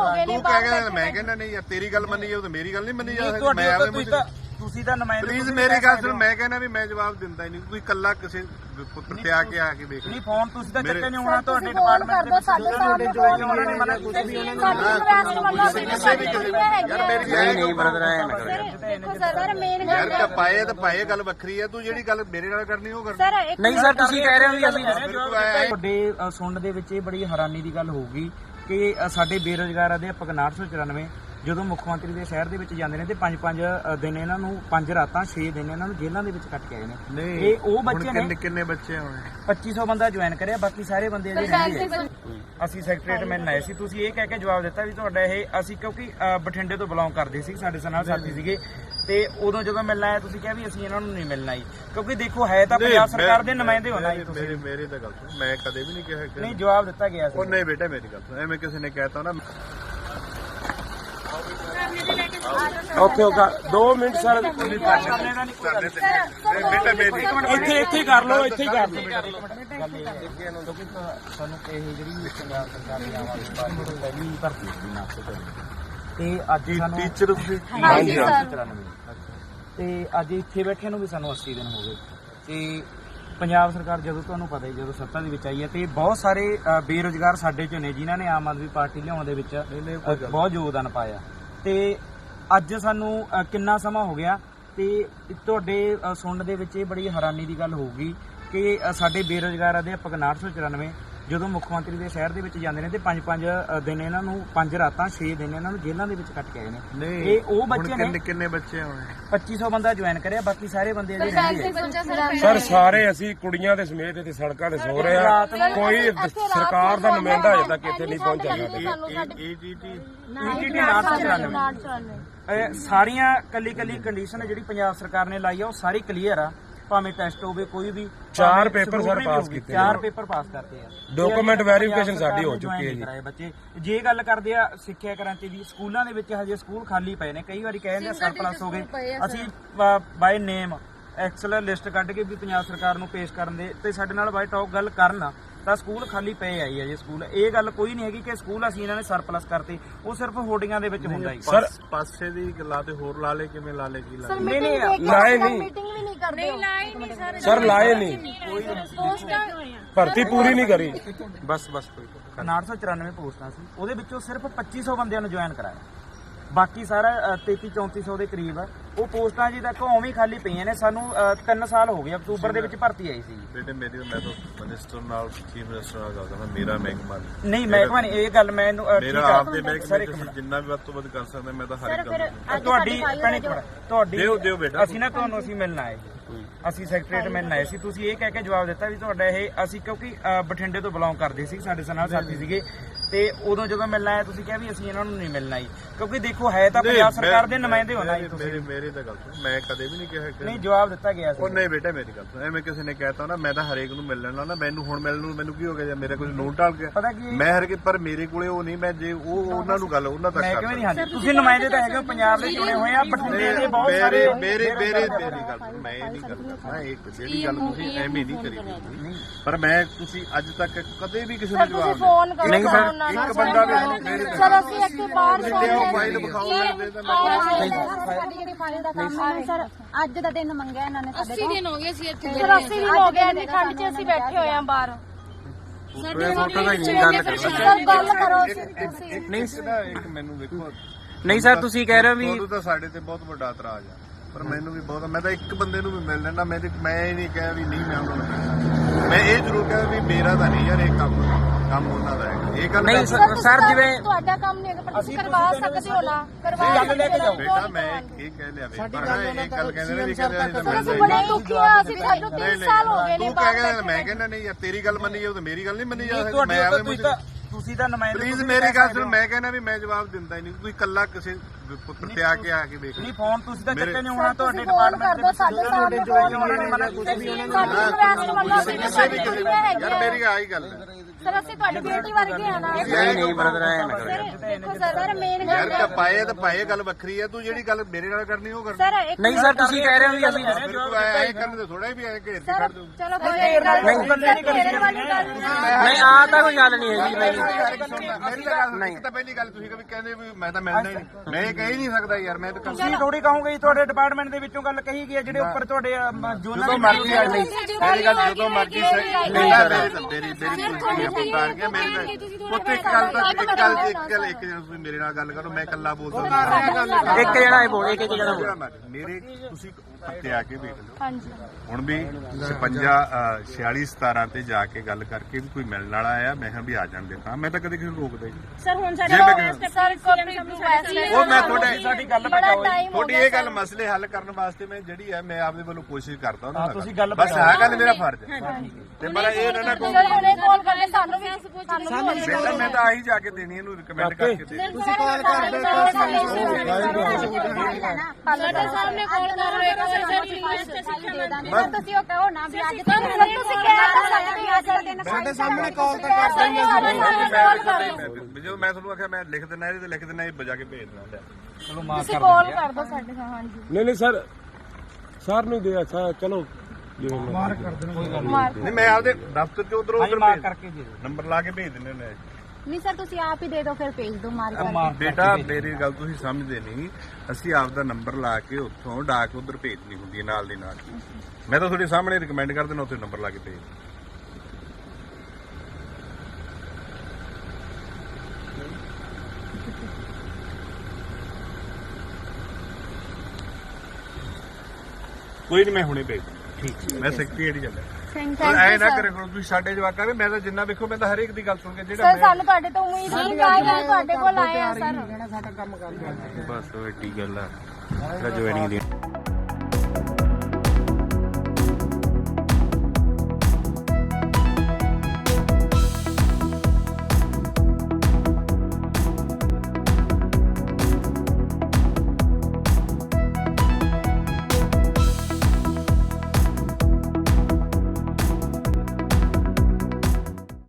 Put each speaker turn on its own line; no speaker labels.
ਹੋ ਗਏ ਨੇ
ਤੂੰ ਕਹਿ ਗਿਆ ਮੈਂ ਕਹਿੰਦਾ ਨਹੀਂ ਯਾਰ ਤੇਰੀ ਗੱਲ ਮੰਨੀ ਜਾਊ ਤੇ ਮੇਰੀ ਗੱਲ ਨਹੀਂ ਮੰਨੀ ਜਾ ਸਕਦੀ
ਤੁਹਾਡੀ
ਮੈਂ
ਤਾਂ
ਆਵੇ
ਤੁਸੀਂ ਤਾਂ ਤੁਸੀਂ ਤਾਂ ਨੁਮਾਇੰਦੇ
ਪਲੀਜ਼
ਤੁਸੀਂ
ਮੇਰੀ ਗੱਲ ਸੁਣ। ਮੈਂ ਕਹਿੰਦਾ ਵੀ ਮੈਂ ਜਵਾਬ ਦਿੰਦਾ ਹੀ ਨਹੀਂ ਕੋਈ ਕੱਲਾ ਕਿਸੇ ਪੁੱਤਰ ਤੇ ਆ ਕੇ ਆ ਕੇ ਵੇਖ
ਨਹੀਂ ਫੋਨ ਤੁਸੀਂ ਤਾਂ ਚੱਕੇ ਨਹੀਂ ਹੋਣਾ ਤੁਹਾਡੇ ਡਿਪਾਰਟਮੈਂਟ
ਕਰ ਦਿਓ ਸਾਡੇ ਸਾਹਮਣੇ ਫੋਨ
ਉਹਨਾਂ ਨੇ ਮਨਾ ਕੁਝ ਵੀ ਉਹਨਾਂ ਨੇ
ਕਿਸੇ ਵੀ ਕਿਸੇ ਯਾਰ ਮੇਰੀ
ਨਹੀਂ ਨਹੀਂ ਬ੍ਰਦਰ ਐ ਨਾ
ਦੇਖੋ ਸਰ ਮੇਨ
ਯਾਰ
ਗੱਲ
ਤਾਂ ਪਾਏ ਤਾਂ ਪਾਏ ਗੱਲ ਵੱਖਰੀ ਹੈ ਤੂੰ ਜਿਹੜੀ ਗੱਲ ਮੇਰੇ ਨਾਲ ਕਰਨੀ ਉਹ ਕਰ
ਨਹੀਂ ਸਰ ਤੁਸੀਂ ਕਹਿ ਰਹੇ ਹੋ ਵੀ ਅਸੀਂ
ਤੁਹਾਡੇ ਸੁਣਨ ਦੇ ਵਿੱਚ ਇਹ ਬੜੀ ਹੈਰਾਨੀ ਦੀ ਗੱਲ ਹੋਊਗੀ ਕਿ ਸਾਡੇ ਬੇਰੋਜ਼ਗਾਰ ਅਧਿਆਪਕ 994 ਜਦੋਂ ਮੁੱਖ ਮੰਤਰੀ ਦੇ ਸ਼ਹਿਰ ਦੇ ਵਿੱਚ ਜਾਂਦੇ ਨੇ ਤੇ ਪੰਜ ਪੰਜ ਦਿਨ ਇਹਨਾਂ ਨੂੰ ਪੰਜ ਰਾਤਾਂ 6 ਦਿਨ ਇਹਨਾਂ ਨੂੰ ਜੇਲ੍ਹਾਂ ਦੇ ਵਿੱਚ ਕੱਟ ਕੇ ਆਏ ਨੇ। ਇਹ ਉਹ ਬੱਚੇ ਨੇ
ਕਿੰਨੇ ਕਿੰਨੇ ਬੱਚੇ ਹੋਣੇ?
2500 ਬੰਦਾ ਜੁਆਇਨ ਕਰਿਆ ਬਾਕੀ ਸਾਰੇ ਬੰਦੇ ਅਜੇ ਅਸੀਂ ਸੈਕਟਰੀਏਟ ਮਿਲਣ ਆਏ ਸੀ। ਤੁਸੀਂ ਇਹ ਕਹਿ ਕੇ ਜਵਾਬ ਦਿੱਤਾ ਵੀ ਤੁਹਾਡਾ ਇਹ ਅਸੀਂ ਕਿਉਂਕਿ ਬਠਿੰਡੇ ਤੋਂ ਬਿਲੋਂਗ ਕਰਦੇ ਸੀ ਸਾਡੇ ਨਾਲ ਸਾਥੀ ਸੀਗੇ। ਤੇ ਉਦੋਂ ਜਦੋਂ ਮਿਲਣ ਆਇਆ ਤੁਸੀਂ ਕਿਹਾ ਵੀ ਅਸੀਂ ਇਹਨਾਂ ਨੂੰ ਨਹੀਂ ਮਿਲਣਾ ਜੀ। ਕਿਉਂਕਿ ਦੇਖੋ ਹੈ ਤਾਂ ਪੰਜਾਬ ਸਰਕਾਰ ਦੇ ਨੁਮਾਇੰਦੇ ਹੋਣਾ ਜੀ ਤੁਸੀਂ।
ਮੇਰੇ ਮੇਰੇ ਤਾਂ ਗੱਲ ਸੁਣ ਮੈਂ ਕਦੇ ਵੀ ਨਹੀਂ ਕਿਹਾ
ਨਹੀਂ ਜਵਾਬ ਦਿੱਤਾ ਗਿਆ ਸੀ।
ਉਹ ਨਹੀਂ ਬੇਟਾ ਮੇਰੀ ਗੱਲ ਸੁਣ। ਐਵੇਂ ਕਿਸੇ ਨੇ ਕਹਿਤਾ ਨਾ
ਓਕੇ ਓਕੇ 2 ਮਿੰਟ ਸਰ।
ਬੇਟਾ
ਇੱਥੇ ਇੱਥੇ ਕਰ ਲਓ ਇੱਥੇ ਹੀ ਕਰ ਲਓ।
ਸਾਨੂੰ ਇਹ ਜਿਹੜੀ ਪੰਜਾਬ ਸਰਕਾਰ ਦੀ ਪਹਿਲੀ ਭਰਤੀ ਤੇ ਅੱਜ ਸਾਨੂੰ
ਟੀਚਰ ਤੁਸੀਂ
ਹਾਂਜੀ। ਸਰ
94 ਤੇ ਅੱਜ ਇੱਥੇ ਬੈਠਿਆਂ ਨੂੰ ਵੀ ਸਾਨੂੰ 80 ਦਿਨ ਹੋ ਗਏ। ਤੇ ਪੰਜਾਬ ਸਰਕਾਰ ਜਦੋਂ ਤੁਹਾਨੂੰ ਪਤਾ ਹੀ ਜਦੋਂ ਸੱਤਾ ਦੇ ਵਿੱਚ ਆਈ ਹੈ ਤੇ ਬਹੁਤ ਸਾਰੇ ਬੇਰੁਜ਼ਗਾਰ ਸਾਡੇ ਚ ਨੇ ਜਿਨ੍ਹਾਂ ਨੇ ਆਮ ਆਦਮੀ ਪਾਰਟੀ ਲਿਆਉਣ ਦੇ ਵਿੱਚ ਬਹੁਤ ਯੋਗਦਾਨ ਪਾਇਆ। ਤੇ ਅੱਜ ਸਾਨੂੰ ਅ, ਕਿੰਨਾ ਸਮਾਂ ਹੋ ਗਿਆ ਤੇ ਤੁਹਾਡੇ ਅ, ਸੁਣਨ ਦੇ ਵਿੱਚ ਇਹ ਬੜੀ ਹੈਰਾਨੀ ਦੀ ਗੱਲ ਹੋਊਗੀ ਕਿ ਅ, ਸਾਡੇ ਬੇਰੁਜ਼ਗਾਰ ਅਧਿਆਪਕ 994 ਜਦੋਂ ਮੁੱਖ ਮੰਤਰੀ ਦੇ ਸ਼ਹਿਰ ਦੇ ਵਿੱਚ ਜਾਂਦੇ ਨੇ ਤੇ ਪੰਜ ਪੰਜ ਦਿਨ ਇਹਨਾਂ ਨੂੰ ਪੰਜ ਰਾਤਾਂ 6 ਦਿਨ ਇਹਨਾਂ ਨੂੰ ਜੇਲ੍ਹਾਂ ਦੇ ਵਿੱਚ ਕੱਟ ਕੇ ਆਏ ਨੇ। ਇਹ ਉਹ ਬੱਚੇ ਨੇ
ਕਿੰਨੇ ਕਿੰਨੇ ਬੱਚੇ ਹੋਣੇ?
2500 ਬੰਦਾ ਜੁਆਇਨ ਕਰਿਆ ਬਾਕੀ ਸਾਰੇ ਬੰਦੇ ਅਜੇ ਰਹਿੰਦੇ
ਸਰ ਸਾਰੇ ਅਸੀਂ ਕੁੜੀਆਂ ਦੇ ਸਮੇਤ ਇੱਥੇ ਸੜਕਾਂ ਤੇ ਸੋ ਰਹੇ ਆ। ਕੋਈ ਸਰਕਾਰ ਦਾ ਨੁਮਾਇੰਦਾ ਅਜੇ ਤੱਕ ਇੱਥੇ ਨਹੀਂ ਪਹੁੰਚਿਆ
ETT 994 ਇਹ ਸਾਰੀਆਂ ਕੱਲੀ ਕੱਲੀ ਕੰਡੀਸ਼ਨ ਜਿਹੜੀ ਪੰਜਾਬ ਸਰਕਾਰ ਨੇ ਲਾਈ ਆ ਉਹ ਸਾਰੀ ਕਲੀਅਰ ਆ। ਭਾਵੇਂ ਟੈਸਟ ਹੋਵੇ ਕੋਈ ਵੀ
ਚਾਰ
ਭਾਵੇਂ
ਸਰ ਪਾਸ
ਹੋਵੇ,
ਕੀਤੇ
ਚਾਰ। ਪੇਪਰ ਪਾਸ ਕਰਤੇ ਆ।
Document verification ਸਾਡੀ ਹੋ ਚੁੱਕੀ ਹੈ ਜੀ।
ਕਰਾਏ ਬੱਚੇ। ਜੇ ਗੱਲ ਕਰਦੇ ਆ ਸਿੱਖਿਆ ਕ੍ਰਾਂਤੀ ਦੀ ਸਕੂਲਾਂ ਦੇ ਵਿੱਚ ਹਜੇ ਸਕੂਲ ਖਾਲੀ ਪਏ ਨੇ। ਕਈ ਵਾਰੀ ਕਹਿੰਦੇ ਆ ਸਰਪਲਸ ਹੋ ਗਏ। ਅਸੀਂ ਬਾਈ ਨੇਮ ਐਕਸਲ ਲਿਸਟ ਕੱਢ ਕੇ ਵੀ ਪੰਜਾਬ ਸਰਕਾਰ ਨੂੰ ਪੇਸ਼ ਕਰਨ ਦੇ। ਤੇ ਸਾਡੇ ਨਾਲ ਬਾਈ ਟਾਕ ਗੱਲ ਕਰਨ ਤਾਂ ਸਕੂਲ ਖਾਲੀ ਪਏ ਆਈ ਹੈ ਜੇ ਸਕੂਲ ਇਹ ਗੱਲ ਕੋਈ ਨਹੀਂ ਹੈਗੀ ਕਿ ਸਕੂਲ ਅਸੀਂ ਇਹਨਾਂ ਨੇ ਸਰਪਲਸ ਕਰਤੇ ਉਹ ਸਿਰਫ ਹੋਰਡਿੰਗਾਂ ਦੇ ਵਿੱਚ ਹੁੰਦਾ ਹੀ
ਸਰ
ਪਾਸੇ ਦੀ ਗੱਲਾਂ ਤੇ ਹੋਰ ਲਾ ਲੇ ਕਿਵੇਂ ਲਾ ਲੇ ਕੀ ਲਾ ਲੇ
ਨਹੀਂ,
ਲਾਏ ਨਹੀਂ।
ਮੀਟਿੰਗ ਵੀ ਨਹੀਂ ਕਰਦੇ ਨਹੀਂ ਲਾਏ ਨਹੀਂ ਸਰ
ਸਰ ਲਾਏ ਨਹੀਂ
ਪੋਸਟਾਂ
ਭਰਤੀ ਪੂਰੀ ਨਹੀਂ ਕਰੀ
ਬਸ ਬਸ ਕੋਈ
994 ਪੋਸਟਾਂ ਸੀ ਉਹਦੇ ਵਿੱਚੋਂ ਸਿਰਫ 2500 ਬੰਦਿਆਂ ਨੂੰ ਜੁਆਇਨ ਕਰਾਇਆ ਬਾਕੀ ਸਾਰਾ 33 3400 ਦੇ ਕਰੀਬ ਆ। ਉਹ ਪੋਸਟਾਂ ਜੀ ਤੱਕ ਉਵੇਂ ਹੀ ਖਾਲੀ ਪਈਆਂ ਨੇ। ਸਾਨੂੰ 3 ਸਾਲ ਹੋ ਗਏ ਅਕਤੂਬਰ ਦੇ ਵਿੱਚ ਭਰਤੀ ਆਈ ਸੀ।
ਬੇਟੇ ਮੇਰੀ ਮੈਂ ਤਾਂ ਮਿਨਿਸਟਰ ਨਾਲ ਚੀਫ ਮਿਨਿਸਟਰ ਨਾਲ ਗੱਲ ਕਰਦਾ ਮੇਰਾ ਮਹਿਕਮਾ ਨਹੀਂ।
ਮਹਿਕਮਾ ਨਹੀਂ ਇਹ ਗੱਲ ਮੈਨੂੰ ਠੀਕ
ਮੇਰਾ
ਆ।
ਆਪ ਦੇ ਮਹਿਕਮੇ। ਜਿੰਨਾ ਵੀ ਵੱਧ ਤੋਂ ਵੱਧ ਕਰ ਸਕਦਾ ਮੈਂ ਤਾਂ ਹਰ ਇੱਕ
ਅੱਜ
ਤੁਹਾਡੀ ਭੈਣੇ, ਤੁਹਾਡੀ
ਦਿਓ ਦਿਓ ਬੇਟਾ।
ਅਸੀਂ ਨਾ ਤੁਹਾਨੂੰ ਅਸੀਂ ਮਿਲਣ ਆਏ ਅਸੀਂ ਸੈਕਟਰੀਏਟ ਮਿਲਣ ਆਏ ਸੀ। ਤੁਸੀਂ ਇਹ ਕਹਿ ਕੇ ਜਵਾਬ ਦਿੱਤਾ ਵੀ ਤੁਹਾਡਾ ਇਹ ਅਸੀਂ ਕਿਉਂਕਿ ਬਠਿੰਡੇ ਤੋਂ ਬਿਲੋਂਗ ਕਰਦੇ ਸੀ ਸਾਡੇ ਨਾਲ ਸਾਥੀ ਸੀਗੇ। ਤੇ ਉਦੋਂ ਜਦੋਂ ਮਿਲਣ ਆਏ ਤੁਸੀਂ ਕਿਹਾ ਵੀ ਅਸੀਂ ਇਹਨਾਂ ਨੂੰ ਨਹੀਂ ਮਿਲਣਾ ਜੀ। ਕਿਉਂਕਿ ਦੇਖੋ ਹੈ ਤਾਂ ਪੰਜਾਬ ਸਰਕਾਰ ਦੇ ਨੁਮਾਇੰਦੇ ਹੋਣਾ ਜੀ ਤੁਸੀਂ।
ਮੇਰੀ ਮੇਰੀ ਤਾਂ ਗੱਲ ਸੁਣ ਮੈਂ ਕਦੇ ਵੀ ਨਹੀਂ ਕਿਹਾ ਕਿ
ਨਹੀਂ ਜਵਾਬ ਦਿੱਤਾ ਗਿਆ ਸੀ।
ਉਹ ਨਹੀਂ ਬੇਟਾ ਮੇਰੀ ਗੱਲ ਸੁਣ ਐਵੇਂ ਕਿਸੇ ਨੇ ਕਹਿਤਾ ਨਾ ਮੈਂ ਤਾਂ ਹਰੇਕ ਨੂੰ ਮਿਲ ਲੈਣਾ ਨਾ ਮੈਨੂੰ ਹੁਣ ਮਿਲਣ ਨੂੰ ਮੈਨੂੰ ਕੀ ਹੋ ਗਿਆ ਜਾਂ ਮੇਰਾ ਕੁਝ ਨੋਟ ਟਾਲ ਗਿਆ।
ਪਤਾ ਕੀ
ਮੈਂ ਹਰ ਪਰ ਮੇਰੇ ਕੋਲੇ ਉਹ ਨਹੀਂ ਮੈਂ ਜੇ ਉਹ ਉਹਨਾਂ ਨੂੰ ਗੱਲ ਉਹਨਾਂ ਤੱਕ
ਮੈਂ
ਕਰ
ਕਿਵੇਂ ਨਹੀਂ ਹਾਂਜੀ ਤੁਸੀਂ ਨੁਮਾਇੰਦੇ ਤਾਂ ਹੈਗੇ ਹੋ, ਪੰਜਾਬ ਦੇ ਚੁਣੇ ਹੋਏ ਆ ਬਠਿੰਡੇ ਦੇ ਬਹੁਤ ਸਾਰੇ
ਮੇਰੇ ਮੇਰੇ ਮੇਰੀ ਗੱਲ ਮੈਂ ਇਹ ਨਹੀਂ ਕਰਦਾ। ਮੈਂ ਇੱਕ ਜਿਹੜੀ ਗੱਲ ਤੁਸੀਂ ਐਵੇਂ ਨਹੀਂ ਕਰੀ। ਪਰ ਮੈਂ ਤੁਸੀਂ ਅੱਜ ਤੱਕ ਕਦੇ ਵੀ ਕਿਸੇ ਨੂੰ
ਸਰ
ਜਵਾਬ
ਤੁਸੀਂ ਫੋਨ ਕਰੋ
ਨਹੀਂ ਸਰ,
ਉਹਨਾਂ ਨੂੰ।
ਇੱਕ ਬੰਦਾ ਵੀ ਮੇਰੇ ਤੇ-
ਸਰ ਅਸੀਂ ਇੱਥੇ ਬਾਹਰ
ਲਿਆਓ
ਸੌਂਦੇ
ਫਾਈਲ ਵਿਖਾਓ ਮੇਰੇ ਤੇ ਮੈਂ
ਸਾਡੀ ਜਿਹੜੀ ਫਾਈਲ ਦਾ ਕੰਮ ਹੈ ਸਰ ਅੱਜ ਦਾ ਦਿਨ ਮੰਗਿਆ ਇਹਨਾਂ ਨੇ ਸਾਡੇ
80 ਦਿਨ ਹੋ ਗਏ ਸੀ ਇੱਥੇ
ਸਰ ਅਸੀਂ ਵੀ ਹੋ ਗਏ ਨੇ ਠੰਡ 'ਚ ਅਸੀਂ ਬੈਠੇ ਹੋਏ ਆ ਬਾਹਰ।
ਸਾਡੇ ਫੋਟੋ ਦਾ
ਸਰ ਗੱਲ ਕਰੋ। ਤੁਸੀਂ।
ਨਹੀਂ ਸਿੱਧਾ ਇੱਕ ਮੈਨੂੰ ਵੇਖੋ।
ਨਹੀਂ ਸਰ ਤੁਸੀਂ ਕਹਿ ਰਹੇ ਹੋ ਵੀ
ਤਾਂ ਸਾਡੇ ਤੇ ਬਹੁਤ ਵੱਡਾ ਇਤਰਾਜ਼ ਆ। ਪਰ ਮੈਨੂੰ ਵੀ ਬਹੁਤ ਮੈਂ ਤਾਂ ਇੱਕ ਬੰਦੇ ਨੂੰ ਵੀ ਮਿਲ ਲੈਣਾ ਮੈਂ ਮੈਂ ਇਹ ਨਹੀਂ ਕਿਹਾ ਵੀ ਨਹੀਂ ਮੈਂ ਉਹਨਾਂ ਨੂੰ ਮਿਲਣਾ। ਮੈਂ ਇਹ ਜ਼ਰੂਰ ਕਿਹਾ ਵੀ ਮੇਰਾ ਤਾਂ ਨਹੀਂ ਯਾਰ ਇਹ ਕੰਮ ਕੰਮ ਉਹਨਾਂ ਦਾ ਹੈ ਇਹ ਗੱਲ
ਨਹੀਂ ਸਰ
ਤੁਸੀਂ
ਜਿਵੇਂ
ਤੁਹਾਡਾ ਕੰਮ ਨਹੀਂ ਹੈਗਾ ਪਰ ਤੁਸੀਂ ਕਰਵਾ ਸਕਦੇ ਹੋ ਨਾ ਕਰਵਾ
ਗੱਲ ਲੈ ਕੇ ਜਾਓ।
ਬੇਟਾ ਮੈਂ ਇਹ ਕਹਿ ਲਿਆ ਵੇ ਪਰ ਹਾਂ ਇਹ ਗੱਲ ਕਹਿੰਦੇ ਨੇ ਵੀ ਕਹਿੰਦੇ ਤਾਂ
ਸਰ ਅਸੀਂ। ਬੜੇ ਦੁਖੀ ਆ ਅਸੀਂ ਸਾਨੂੰ 3 ਸਾਲ ਹੋ ਗਏ ਨੇ
ਤੂੰ ਕਹਿ ਗਿਆ ਮੈਂ ਕਹਿੰਦਾ ਨਹੀਂ ਯਾਰ ਤੇਰੀ ਗੱਲ ਮੰਨੀ ਜਾਊ ਤੇ ਮੇਰੀ ਗੱਲ ਨਹੀਂ ਮੰਨੀ ਜਾ ਸਕਦੀ ਮੈਂ ਆਵੇ
ਤੁਸੀਂ ਤਾਂ ਤੁਸੀਂ ਤਾਂ ਨੁਮਾਇੰਦੇ
ਪਲੀਜ਼
ਤੁਸੀਂ
ਮੇਰੀ ਗੱਲ ਸੁਣ। ਮੈਂ ਕਹਿੰਦਾ ਵੀ ਮੈਂ ਜਵਾਬ ਦਿੰਦਾ ਹੀ ਨਹੀਂ ਕੋਈ ਕੱਲਾ ਕਿਸੇ ਪ੍ਰਤਿਆ ਕੇ ਆ ਕੇ ਦੇਖ
ਨਹੀਂ ਫੋਨ ਤੁਸੀਂ ਤਾਂ
ਮੇਰੇ-
ਚੱਕੇ ਨਹੀਂ ਹੋਣਾ ਤੁਹਾਡੇ ਡਿਪਾਰਟਮੈਂਟ
ਕਰ ਦਿਓ ਸਾਡੇ ਸਾਹਮਣੇ
ਤੁਹਾਡੇ ਉਹਨਾਂ ਨੇ ਮਨਾ ਕੁਝ ਵੀ ਉਹਨਾਂ ਨੇ
ਕਿਸੇ ਵੀ ਕਿਸੇ ਵੀ ਯਾਰ ਮੇਰੀ ਆਹੀ ਗੱਲ ਹੈ।
ਸਰ ਅਸੀਂ ਤੁਹਾਡੀ ਬੇਟੀ ਵਰਗੇ ਆ ਨਾ।
ਨਹੀਂ ਨਹੀਂ ਬਰਦਰ ਐ ਨਾ
ਦੇਖੋ ਸਰ ਮੇਨ
ਯਾਰ ਕਿ ਪਾਏ ਤਾਂ ਪਾਏ ਗੱਲ ਵੱਖਰੀ ਹੈ ਤੂੰ ਜਿਹੜੀ ਗੱਲ ਮੇਰੇ ਨਾਲ ਕਰਨੀ ਉਹ
ਸਰ ਇੱਕ
ਨਹੀਂ ਸਰ ਤੁਸੀਂ ਕਹਿ ਰਹੇ ਹੋ ਵੀ ਅਸੀਂ
ਤੂੰ ਐ ਕਰਨ ਦੇ ਥੋੜਾ ਵੀ ਐ ਘੇਰ ਕੇ ਖੜ ਦੂੰ
ਚਲੋ ਕੋਈ ਗੱਲ ਨਹੀਂ ਗੱਲ ਨਹੀਂ
ਨਹੀਂ। ਆ ਤਾਂ ਕੋਈ ਗੱਲ ਨਹੀਂ ਹੈਗੀ
ਮੇਰੀ ਤਾਂ ਗੱਲ ਇੱਕ ਤਾਂ ਪਹਿਲੀ ਗੱਲ ਤੁਸੀਂ ਕਦੇ ਕਹਿੰਦੇ ਵੀ ਮੈਂ ਤਾਂ ਮਿਲਣਾ ਹੀ ਨਹੀਂ। ਮੈਂ ਇਹ ਕਹਿ ਹੀ ਨਹੀਂ ਸਕਦਾ ਯਾਰ ਮੈਂ ਤਾਂ
ਤੁਸੀਂ ਥੋੜੀ ਕਹੋਗੇ ਜੀ ਤੁਹਾਡੇ ਡਿਪਾਰਟਮੈਂਟ ਦੇ ਵਿੱਚੋਂ ਗੱਲ ਕਹੀ ਗਈ ਹੈ ਜਿਹੜੇ ਉੱਪਰ ਤੁਹਾਡੇ ਜੋਨਾਂ
ਜਦੋਂ
ਦੇ
ਮਰਜ਼ੀ ਆ ਜਾਈ। ਮੇਰੀ ਗੱਲ ਜਦੋਂ ਮਰਜ਼ੀ ਸਹੀ। ਮੇਰਾ ਮੇਰੀ ਤਾਂ ਮੇਰੀ ਮੇਰੀ ਕੁਝ ਨਹੀਂ ਪੁੱਤਾਂ ਗਿਆ ਮੇਰੀ ਤਾਂ ਪੁੱਤ ਇੱਕ ਗੱਲ ਤਾਂ ਇੱਕ ਗੱਲ ਇੱਕ ਗੱਲ ਇੱਕ ਜਣਾ ਤੁਸੀਂ ਮੇਰੇ ਨਾਲ ਗੱਲ ਕਰੋ ਮੈਂ ਇਕੱਲਾ ਬੋਲ ਸਕਦਾ।
ਇੱਕ ਜਣਾ ਹੀ ਬੋਲ ਇੱਕ ਇੱਕ ਜਣਾ
ਮੇਰੇ ਤੁਸੀਂ ਉੱਤੇ ਆ ਕੇ ਵੇਖ ਲਓ।
ਹਾਂਜੀ।
ਹੁਣ ਵੀ 56 46 17 ਤੇ ਜਾ ਕੇ ਗੱਲ ਕਰਕੇ ਵੀ ਕੋਈ ਮਿਲਣ ਵਾਲਾ ਆਇਆ ਮੈਂ ਕਿਹਾ ਵੀ ਆ ਜਾਣ ਦੇ ਤਾਂ। ਮੈਂ ਤਾਂ ਕਦੇ ਕਿਸੇ ਨੂੰ ਰੋਕਦਾ ਹੀ ਨਹੀਂ।
ਸਰ ਹੁਣ
ਜੇ ਮੈਂ ਕਹਾਂ-
ਸਰ ਕੋਈ ਵੈਸੇ
ਉਹ ਮੈਂ ਤੁਹਾਡੇ
ਸਾਡੀ ਗੱਲ ਬਚਾਓ ਜੀ।
ਹੋ
ਤੁਹਾਡੀ ਇਹ ਗੱਲ ਮਸਲੇ ਹੱਲ ਕਰਨ ਵਾਸਤੇ ਮੈਂ ਜਿਹੜੀ ਹੈ ਮੈਂ ਆਪਦੇ ਵੱਲੋਂ ਕੋਸ਼ਿਸ਼ ਕਰਦਾ ਉਹਨਾਂ
ਹਾਂ,
ਨਾਲ
ਤੁਸੀਂ ਗੱਲ
ਬਸ
ਬਚਾਓ।
ਆਹ ਗੱਲ ਮੇਰਾ ਫਰਜ਼ ਹੈ। ਤੇ ਪਰ ਇਹ ਨਾ ਨਾ
ਸਰ ਹੁਣੇ ਕਾਲ ਕਰਕੇ ਸਾਨੂੰ ਵੀ ਸਾਨੂੰ ਵੀ
ਬੇਟਾ ਮੈਂ ਤਾਂ ਆਹੀ ਜਾ ਕੇ ਦੇਣੀ ਇਹਨੂੰ ਰਿਕਮੈਂਡ ਕਰਕੇ ਦੇ।
ਤੁਸੀਂ ਕਾਲ ਕਰ ਦਿਓ।
ਸਾਡੇ ਸਾਹਮਣੇ ਕਾਲ ਕਰ ਰਹੇ ਹੋ ਸਰ ਇੰਗਲਿਸ਼
ਦੇ ਦਾਂਗੇ ਤੁਸੀਂ ਉਹ ਕਹੋ ਨਾ ਵੀ ਅੱਜ ਤੱਕ ਤੁਸੀਂ ਕਹਿ ਤਾਂ ਸਕਦੇ ਹੋ ਅੱਜ ਦੇ ਦਿਨ
ਸਾਡੇ ਸਾਹਮਣੇ ਕਾਲ ਤਾਂ ਕਰ ਦਿੰਦੇ ਜਦੋਂ ਮੈਂ ਤੁਹਾਨੂੰ ਆਖਿਆ ਮੈਂ ਲਿਖ ਦਿੰਦਾ ਇਹਦੇ ਤੇ ਲਿਖ ਦਿੰਦਾ ਇਹ ਬਜਾ ਕੇ ਭੇਜ ਦਿੰਦਾ।
ਚਲੋ ਮਾਫ
ਤੁਸੀਂ
ਕਰ
ਕਾਲ ਕਰ ਦਿਓ ਸਾਡੇ ਹਾਂਜੀ।
ਨਹੀਂ ਨਹੀਂ ਸਰ। ਸਰ ਨੂੰ ਦੇ ਅੱਛਾ ਚਲੋ।
ਮਾਰ
ਨਹੀਂ। ਮੈਂ ਆਪਦੇ ਦਫ਼ਤਰ ਚ ਉਧਰੋਂ ਉਧਰ
ਕਰਕੇ ਦੇ
ਨੰਬਰ ਲਾ ਕੇ ਭੇਜ ਦਿੰਦੇ ਨੇ।
ਨਹੀਂ ਸਰ ਤੁਸੀਂ ਆਪ ਹੀ ਦੇ ਦਿਓ ਫਿਰ ਭੇਜ ਦਿਓ ਮਾਰ
ਦਿਓ
ਕਰ
ਮਾਫ
ਬੇਟਾ ਮੇਰੀ ਗੱਲ ਤੁਸੀਂ ਸਮਝਦੇ ਨਹੀਂ। ਅਸੀਂ ਆਪਦਾ ਨੰਬਰ ਲਾ ਕੇ ਉੱਥੋਂ ਡਾਕ ਉਧਰ ਭੇਜਣੀ ਹੁੰਦੀ ਹੈ ਨਾਲ ਦੀ ਨਾਲ। ਮੈਂ ਤਾਂ ਤੁਹਾਡੇ ਸਾਹਮਣੇ ਰਿਕਮੈਂਡ ਕਰ ਦੇਣਾ ਉੱਥੇ ਨੰਬਰ ਲਾ ਕੇ ਭੇਜ ਕੋਈ ਨਹੀਂ ਮੈਂ ਹੁਣੇ ਭੇਜ ਠੀਕ ਮੈਂ ਸੈਕਟਰੀ ਜਾਂਦਾ।
ਥੈਂਕ
ਪਰ ਐ ਨਾ ਕਰੇ ਕਰੋ ਤੁਸੀਂ ਸਾਡੇ ਜਵਾਕਾਂ ਦੇ ਮੈਂ ਤਾਂ ਜਿੰਨਾ ਵੇਖੋ ਮੈਂ ਤਾਂ ਹਰੇਕ ਦੀ ਗੱਲ ਸੁਣ ਕੇ ਜਿਹੜਾ
ਸਰ ਸਾਨੂੰ ਤੁਹਾਡੇ ਤੋਂ ਉਮੀਦ ਨਹੀਂ ਕਾਇ ਤੁਹਾਡੇ ਕੋਲ ਆਏ ਆ ਸਰ
ਬਸ ਉਹ ਏਡੀ ਗੱਲ ਆ। ਜੁਆਇਨਿੰਗ ਦੀ